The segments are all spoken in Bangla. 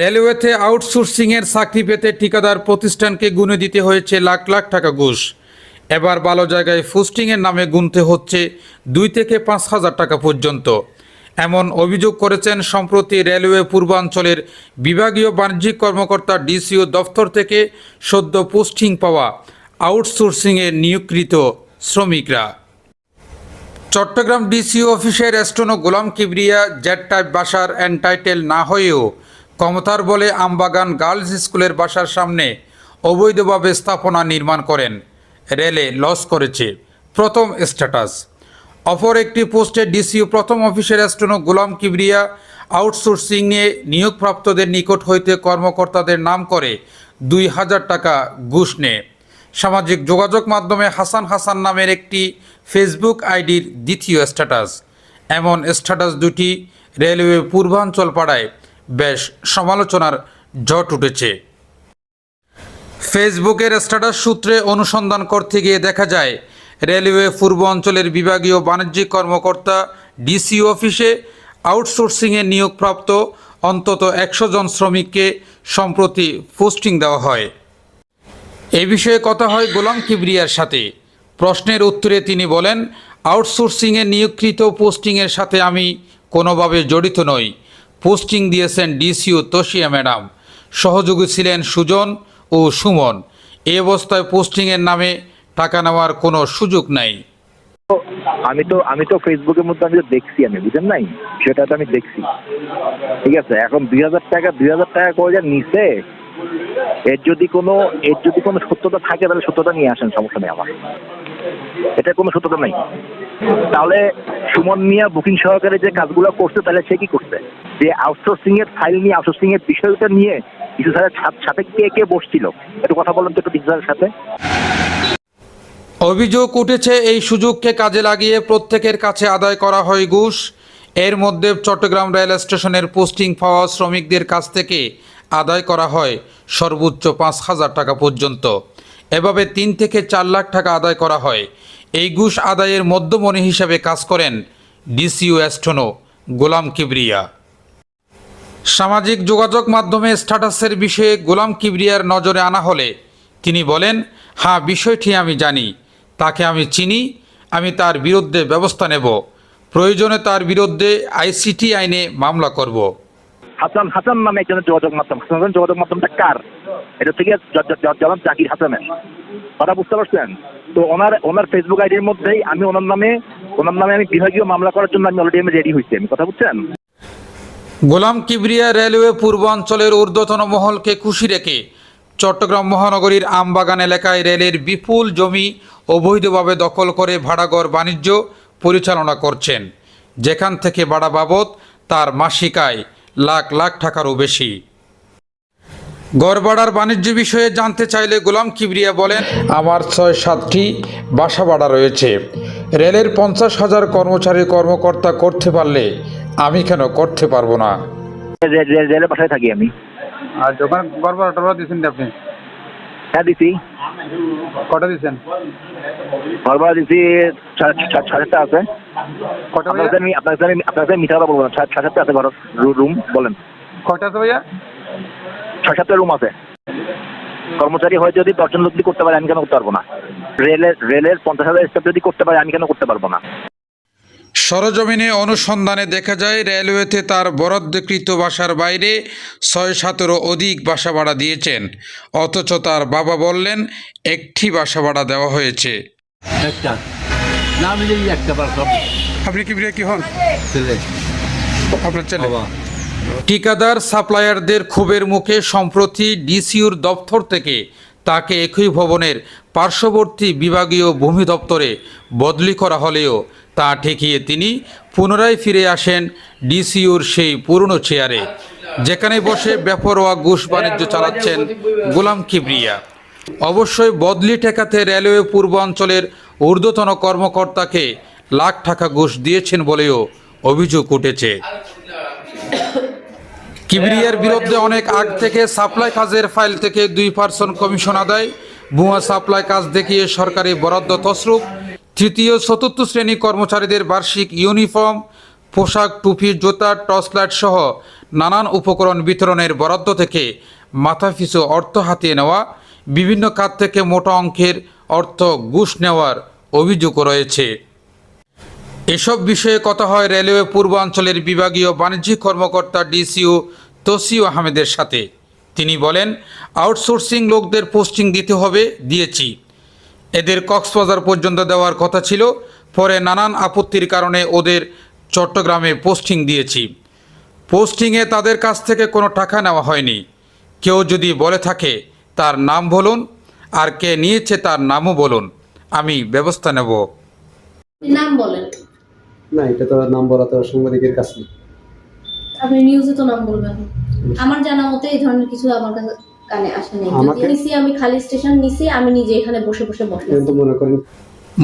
রেলওয়েতে আউটসোর্সিংয়ের চাকরি পেতে ঠিকাদার প্রতিষ্ঠানকে গুনে দিতে হয়েছে লাখ লাখ টাকা ঘুষ। এবার ভালো জায়গায় পোস্টিংয়ের নামে গুনতে হচ্ছে দুই থেকে পাঁচ হাজার টাকা পর্যন্ত। এমন অভিযোগ করেছেন সম্প্রতি রেলওয়ে পূর্বাঞ্চলের বিভাগীয় বাণিজ্যিক কর্মকর্তা ডিসিও দফতর থেকে সদ্য পোস্টিং পাওয়া আউটসোর্সিংয়ে নিয়োগকৃত শ্রমিকরা। চট্টগ্রাম ডিসিও অফিসের এস্টোনো গোলাম কিবরিয়া, জেড টাইপ বাসার এন্টাইটেল না হয়েও ক্ষমতার বলে আমবাগান গার্লস স্কুলের বাসার সামনে অবৈধভাবে স্থাপনা নির্মাণ করেন। রেলে লস করেছে। প্রথম স্ট্যাটাস। অপর একটি পোস্টে ডিসিও প্রথম অফিসের এস্টোনো গোলাম কিবরিয়া আউটসোর্সিংয়ে নিয়োগপ্রাপ্তদের নিকট হইতে কর্মকর্তাদের নাম করে দুই হাজার টাকা ঘুষ নেয়। সামাজিক যোগাযোগ মাধ্যমে হাসান হাসান নামের একটি ফেসবুক আইডির দ্বিতীয় স্ট্যাটাস। এমন স্ট্যাটাস দুটি রেলওয়ে পূর্বাঞ্চল পাড়ায় বেশ সমালোচনার জট উঠেছে। ফেসবুকের স্ট্যাটাস সূত্রে অনুসন্ধান করতে গিয়ে দেখা যায়, রেলওয়ে পূর্ব অঞ্চলের বিভাগীয় বাণিজ্যিক কর্মকর্তা ডিসি অফিসে আউটসোর্সিংয়ে নিয়োগপ্রাপ্ত অন্তত একশো জন শ্রমিককে সম্প্রতি পোস্টিং দেওয়া হয়। এ বিষয়ে কথা হয় গোলাম কিবরিয়ার সাথে। প্রশ্নের উত্তরে তিনি বলেন, আউটসোর্সিংয়ে নিয়োগকৃত পোস্টিংয়ের সাথে আমি কোনোভাবে জড়িত নই। পোস্টিং দিয়েছেন ডিসিও তোশিয়া ম্যাডাম। সহযোগী ছিলেন সুজন ও সুমন। এ অবস্থায় পোস্টিংয়ের নামে টাকা নেওয়ার কোনো সুযোগ নাই। আমি তো আমি তো ফেসবুকের মধ্যে আমি তো দেখছি আমি, বুঝেন নাই? সেটা তো আমি দেখছি। ঠিক আছে, এখন দুই হাজার টাকা, দুই হাজার টাকা করে যা নিছে? এর যদি কোনো, এর যদি কোনো সত্যতা থাকে, তাহলে সত্যতা নিয়ে আসেন, সমস্যা নেই আমার। এটা কোনো সত্যতা নাই। তাহলে সুমন মিয়া বুকিং সহকারে যে কাজগুলো করছে, তাহলে সে কি করছে? যে আউটসোর্সিং এর ফাইল নিয়ে আউটসোর্সিং এর বিষয়টা নিয়ে কিছু স্যারের সাথে কে কে বসছিল? একটু কথা বলেন তো একটু কিছু সাথে। অভিযোগ উঠেছে, এই সুযোগকে কাজে লাগিয়ে প্রত্যেকের কাছে আদায় করা হয় ঘুষ। এর মধ্যে চট্টগ্রাম রেল স্টেশনের পোস্টিং পাওয়া শ্রমিকদের কাছ থেকে আদায় করা হয় সর্বোচ্চ পাঁচ হাজার টাকা পর্যন্ত। এভাবে তিন থেকে চার লাখ টাকা আদায় করা হয়। এই ঘুষ আদায়ের মধ্যমণি হিসাবে কাজ করেন ডিসিও এস্টোনো গোলাম কিবরিয়া। সামাজিক যোগাযোগ মাধ্যমে স্ট্যাটাসের বিষয়ে গোলাম কিবরিয়ার নজরে আনা হলে তিনি বলেন হ্যাঁ বিষয়টি আমি জানি, তাকে আমি চিনি, আমি তার বিরুদ্ধে ব্যবস্থা নেব, প্রয়োজনে তার বিরুদ্ধে আইসিটি আইনে মামলা করব। হাসান হাসান নামে একজনের যোগাযোগ মাধ্যম। হাসান হাসান যোগাযোগ মাধ্যমটা কার? এটা থেকে জনাব জাকির হাসানের। কথা বুঝতে পারছেন? তো ওনার ওনার ফেসবুক আইডির মধ্যেই আমি ওনার নামে ওনার নামে আমি বিভাগীয় মামলা করার জন্য আমি অলরেডি আমি রেডি হয়েছি। আমি কথা বুঝছেন? গোলাম কিবরিয়া রেলওয়ে পূর্বাঞ্চলের ঊর্ধ্বতন মহলকে খুশি রেখে চট্টগ্রাম মহানগরীর আমবাগান এলাকায় রেলের বিপুল জমি অবৈধভাবে দখল করে ভাড়াঘর বাণিজ্য পরিচালনা করছেন। যেখান থেকে ভাড়া বাবদ তার মাসিক আয় লাখ লাখ টাকারও বেশি গড়বাড়ার বাণিজ্য বিষয়ে জানতে চাইলে গোলাম কিবরিয়া বলেন আমার ছয় সাতটি বাসা ভাড়া রয়েছে রেলের পঞ্চাশ হাজার কর্মচারী কর্মকর্তা করতে পারলে আমি কেন করতে পারব না রেলে পাঠায় রেলের বাসায় থাকি আমি আর যখন গড়বাড়া টড়বড় দিয়েছেন আপনি হ্যাঁ দিছি। কটা দিয়েছেন ঘর ভাড়া দিছি সাড়ে আছে। কটা আপনার ভাইয়া আমি আপনার আমি আপনার কাছে মিথ্যা কথা বলব না। সাড়ে চারটা আছে ঘর রুম বলেন। কটা আছে ভাইয়া? ছয় সাতটা রুম আছে। কর্মচারী হয়ে যদি দশজন লোক করতে পারে আমি কেন করতে পারব না? রেলের রেলের পঞ্চাশ হাজার স্টাফ যদি করতে পারে আমি কেন করতে পারব না? সরজমিনে অনুসন্ধানে দেখা যায় রেলওয়েতে তার বরাদ্দকৃত বাসার বাইরে ছয় সাতেরও অধিক বাসা ভাড়া দিয়েছেন। অথচ তার বাবা বললেন একটি বাসা ভাড়া দেওয়া হয়েছে। একটা। না মিলে একটা আপনি কি কি হন? ছেলে। আপনার ছেলে? ঠিকাদার সাপ্লায়ারদের ক্ষোভের মুখে সম্প্রতি ডিসিউর দপ্তর থেকে তাকে একই ভবনের পার্শ্ববর্তী বিভাগীয় ভূমি দপ্তরে বদলি করা হলেও তা ঠেকিয়ে তিনি পুনরায় ফিরে আসেন ডিসিউর সেই পুরনো চেয়ারে, যেখানে বসে বেপরোয়া ঘুষ বাণিজ্য চালাচ্ছেন গোলাম কিবরিয়া। অবশ্যই বদলি ঠেকাতে রেলওয়ে পূর্বাঞ্চলের ঊর্ধ্বতন কর্মকর্তাকে লাখ টাকা ঘুষ দিয়েছেন বলেও অভিযোগ উঠেছে। কিবরিয়ার বিরুদ্ধে অনেক আগ থেকে সাপ্লাই কাজের ফাইল থেকে দুই পার্সেন্ট কমিশন আদায়। ভুয়া সাপ্লাই কাজ দেখিয়ে সরকারি বরাদ্দ তসরুপ তৃতীয়, চতুর্থ শ্রেণি কর্মচারীদের বার্ষিক ইউনিফর্ম, পোশাক, টুপি, জুতা টর্চ লাইট সহ নানান উপকরণ বিতরণের বরাদ্দ থেকে মাথাপিছু অর্থ হাতিয়ে নেওয়া। বিভিন্ন খাত থেকে মোটা অঙ্কের অর্থ ঘুষ নেওয়ার অভিযোগ রয়েছে। এসব বিষয়ে কথা হয় রেলওয়ে পূর্বাঞ্চলের বিভাগীয় বাণিজ্যিক কর্মকর্তা ডিসিও তসিউ আহমেদের সাথে। তিনি বলেন আউটসোর্সিং লোকদের পোস্টিং দিতে হবে দিয়েছি। এদের কক্সবাজার পর্যন্ত দেওয়ার কথা ছিল পরে নানান আপত্তির কারণে ওদের চট্টগ্রামে পোস্টিং দিয়েছি। পোস্টিংয়ে তাদের কাছ থেকে কোনো টাকা নেওয়া হয়নি। কেউ যদি বলে থাকে তার নাম বলুন আর কে নিয়েছে তার নামও বলুন। আমি ব্যবস্থা নেব। নাম বলেন। না এটা তো নাম বলা তো সাংবাদিকের কাছে। আপনি নিউজে তো নাম বলবেন। আমার জানা মতে এই ধরনের কিছু আমার কাছে কানে আসে নাই। যদি নিছি আমি খালি স্টেশন নিছি আমি নিজে এখানে বসে বসে বসে মনে করেন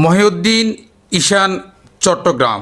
মহিউদ্দিন ঈশান চট্টগ্রাম।